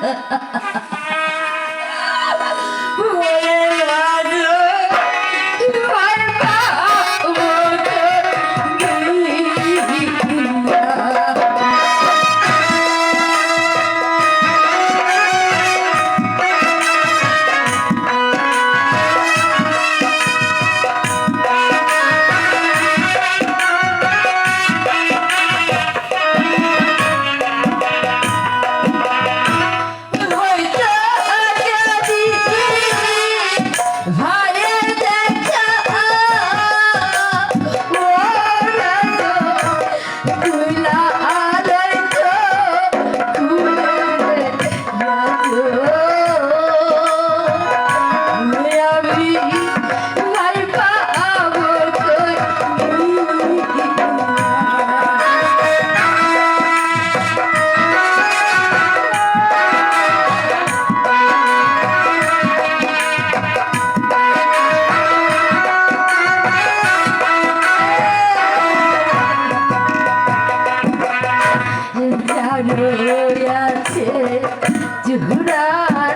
ハハハハ! te.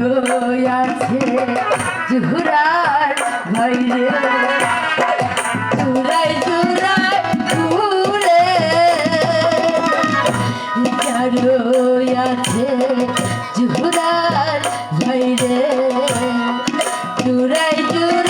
আছে জুহুরার বাইরে চুরাই চুরাই ঘুরে চারো আছে জুহুরার বাইরে চুরাই চুরাই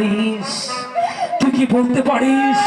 পারিস তুই কি বলতে পারিস